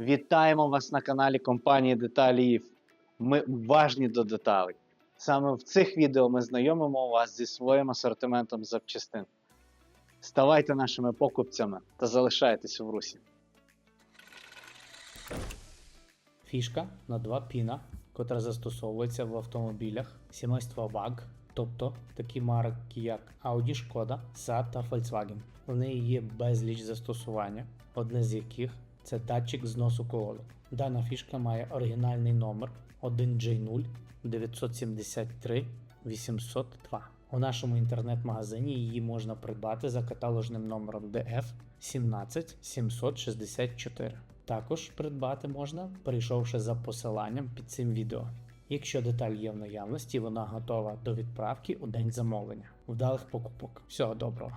Вітаємо вас на каналі компанії Деталі. Ми уважні до деталей. Саме в цих відео ми знайомимо вас зі своїм асортиментом запчастин. Ставайте нашими покупцями та залишайтесь в русі. Фішка на два піна, котра застосовується в автомобілях сімейства VAG, тобто такі марки як Audi, Шкода, Seat та Volkswagen. У неї є безліч застосування, одне з яких це датчик зносу колоди. Дана фішка має оригінальний номер 1J0 973 802. У нашому інтернет-магазині її можна придбати за каталожним номером DF 17764. Також придбати можна, перейшовши за посиланням під цим відео. Якщо деталь є в наявності, вона готова до відправки у день замовлення. Вдалих покупок. Всього доброго!